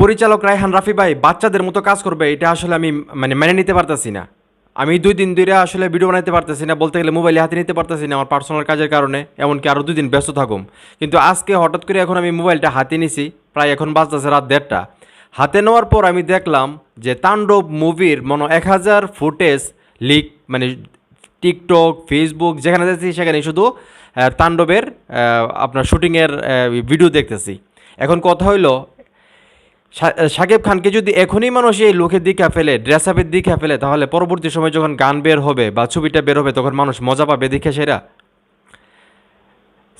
পরিচালক রায়হান রাফি ভাই বাচ্চাদের মতো কাজ করবে, এটা আসলে আমি মানে মেনে নিতে পারতেছি না। আমি দুই দিন ধরে আসলে ভিডিও বানাইতে পারতেছি না, বলতে গেলে মোবাইলে হাতে নিতে পারতেছি না, আমার পার্সোনাল কাজের কারণে, এমনকি আরও দুই দিন ব্যস্ত থাকুম। কিন্তু আজকে হঠাৎ করে এখন আমি মোবাইলটা হাতে নিছি, প্রায় এখন বাজতেছে রাত দেড়টা। হাতে নেওয়ার পর আমি দেখলাম যে তাণ্ডব মুভির মনে এক হাজার ফুটেজ লিক মানে টিকটক ফেসবুক যেখানে যাচ্ছি সেখানে শুধু তাণ্ডবের আপনার শুটিংয়ের ভিডিও দেখতেছি। এখন কথা হইল শাকিব খানকে যদি এখনই মানুষ এই লোকের দিকে ফেলে ড্রেস আপের দিকে ফেলে, তাহলে পরবর্তী সময় যখন গান বের হবে বা ছবিটা বের হবে, তখন মানুষ মজা পাবে দেখে সেরা।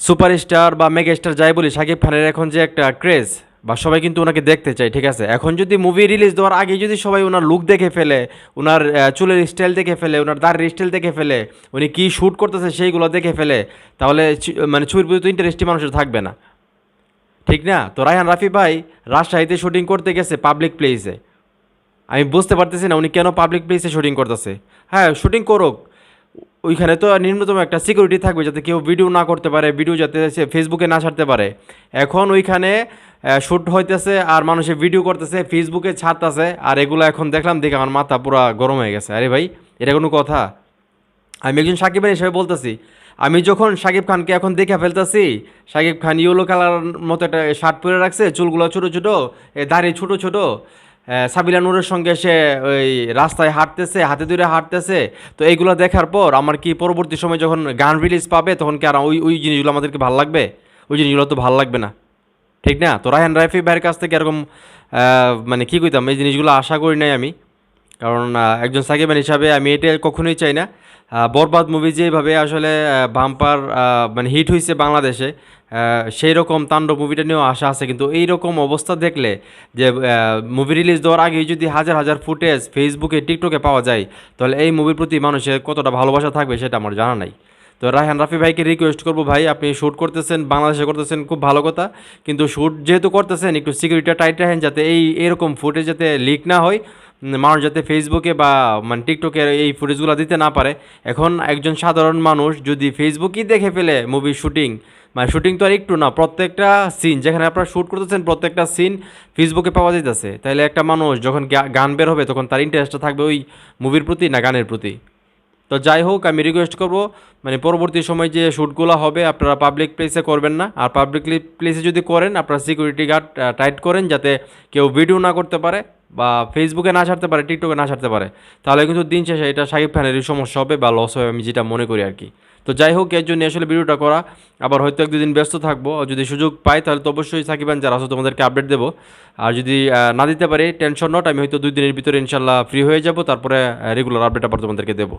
সুপারস্টার বা মেগাস্টার যাই বলি, শাকিব খানের এখন যে একটা ক্রেজ বা সবাই কিন্তু ওনাকে দেখতে চায়, ঠিক আছে? এখন যদি মুভি রিলিজ দেওয়ার আগে যদি সবাই ওনার লুক দেখে ফেলে, ওনার চুলের স্টাইল দেখে ফেলে, ওনার দাড়ির স্টাইল দেখে ফেলে, উনি কী শ্যুট করতেছে সেইগুলো দেখে ফেলে, তাহলে মানে ছবির প্রতি ইন্টারেস্টই মানুষের থাকবে না। ঠিক না? তো রায়হান রাফি ভাই রাজশাহীতে শুটিং করতে গেছে পাবলিক প্লেসে আমি বুঝতে পারতেছি না উনি কেন পাবলিক প্লেসে শুটিং করতেছে। হ্যাঁ শুটিং করুক। ওইখানে তো নিম্নতম একটা সিকিউরিটি থাকবে যাতে কেউ ভিডিও না করতে পারে ভিডিও যাতে সে ফেসবুকে না ছাড়তে পারে। এখন ওইখানে শ্যুট হইতেছে আর মানুষে ভিডিও করতেছে ফেসবুকে ছাড়তেছে আর এগুলো এখন দেখলাম দেখে আমার মাথা পুরো গরম হয়ে গেছে। আরে ভাই, এটা কোনো কথা? আমি একজন সাকিব খান হিসেবে বলতেছি আমি যখন সাকিব খানকে এখন দেখে ফেলতেছি, সাকিব খান ইয়েলো কালার মতো একটা শার্ট পরে রাখছে, চুলগুলো ছোটো ছোটো, এ দাড়ি ছোটো ছোটো। সাবিলা নূরের সঙ্গে সে ওই রাস্তায় হাঁটতেছে, হাতে ধরে হাঁটতেছে। তো এইগুলো দেখার পর আমার কি পরবর্তী সময় যখন গান রিলিজ পাবে, তখন কি আর ওই ওই জিনিসগুলো আমাদেরকে ভালো লাগবে? ওই জিনিসগুলো তো ভালো লাগবে না। ঠিক না? তো রায়হান রাইফি ভাইয়ের কাছ থেকে এরকম মানে কী কইতাম, এই জিনিসগুলো আশা করি নাই আমি। কারণ একজন সাকিবান হিসাবে আমি এটা কখনোই চাই না। বরবাদ মুভি যেভাবে আসলে বাম্পার মানে হিট হয়েছে বাংলাদেশে সেই রকম তাণ্ডব মুভিটা নিয়েও আশা আছে। কিন্তু এই রকম অবস্থা দেখলে যে মুভি রিলিজ দেওয়ার আগেই যদি হাজার হাজার ফুটেজ ফেসবুকে টিকটকে পাওয়া যায়, তাহলে এই মুভির প্রতি মানুষের কতটা ভালোবাসা থাকবে সেটা আমার জানা নাই। তো রায়হান রাফি ভাইকে রিকোয়েস্ট করব, ভাই, আপনি শ্যুট করতেছেন, বাংলাদেশে করতেছেন, খুব ভালো কথা। কিন্তু শ্যুট যেহেতু করতেছেন, একটু সিকিউরিটিটা টাইট রাখেন যাতে এই, এরকম ফুটেজ যাতে লিক না হয় মানুষ যাতে ফেসবুকে বা মানে টিকটকে এই ফুটেজগুলো দিতে না পারে। এখন একজন সাধারণ মানুষ যদি ফেসবুকেই দেখে ফেলে মুভি শুটিং মানে শুটিং তো আর একটু না, প্রত্যেকটা সিন যেখানে আপনারা শ্যুট করতেছেন, প্রত্যেকটা সিন ফেসবুকে পাওয়া যাইতেছে। তাহলে একটা মানুষ যখন গান বের হবে, তখন তার ইন্টারেস্টটা থাকবে ওই মুভির প্রতি না গানের প্রতি? তো যাই হোক, আমি রিকোয়েস্ট করব মানে পরবর্তী সময় যে শ্যুটগুলো হবে, আপনারা পাবলিক প্লেসে করবেন না। আর পাবলিক প্লেসে যদি করেন, আপনারা সিকিউরিটি গার্ড টাইট করেন যাতে কেউ ভিডিও না করতে পারে বা ফেসবুকে না ছাড়তে পারে টিকটকে না ছাড়তে পারে। তাহলে কিন্তু দিন শেষে এটা সাকিব খানেরই সমস্যা হবে বা লস হবে, আমি যেটা মনে করি আর কি। তো যাই হোক, এর জন্য আসলে ভিডিওটা করা। আবার হয়তো এক দুদিন ব্যস্ত থাকব যদি সুযোগ পাই, তাহলে তো অবশ্যই সাকিবান যারা আছে, তোমাদেরকে আপডেট দেবো। আর যদি না দিতে পারি টেনশন নট আমি হয়তো দুই দিনের ভিতরে ইনশাল্লাহ ফ্রি হয়ে যাব, তারপরে রেগুলার আপডেট আবার তোমাদেরকে দেবো।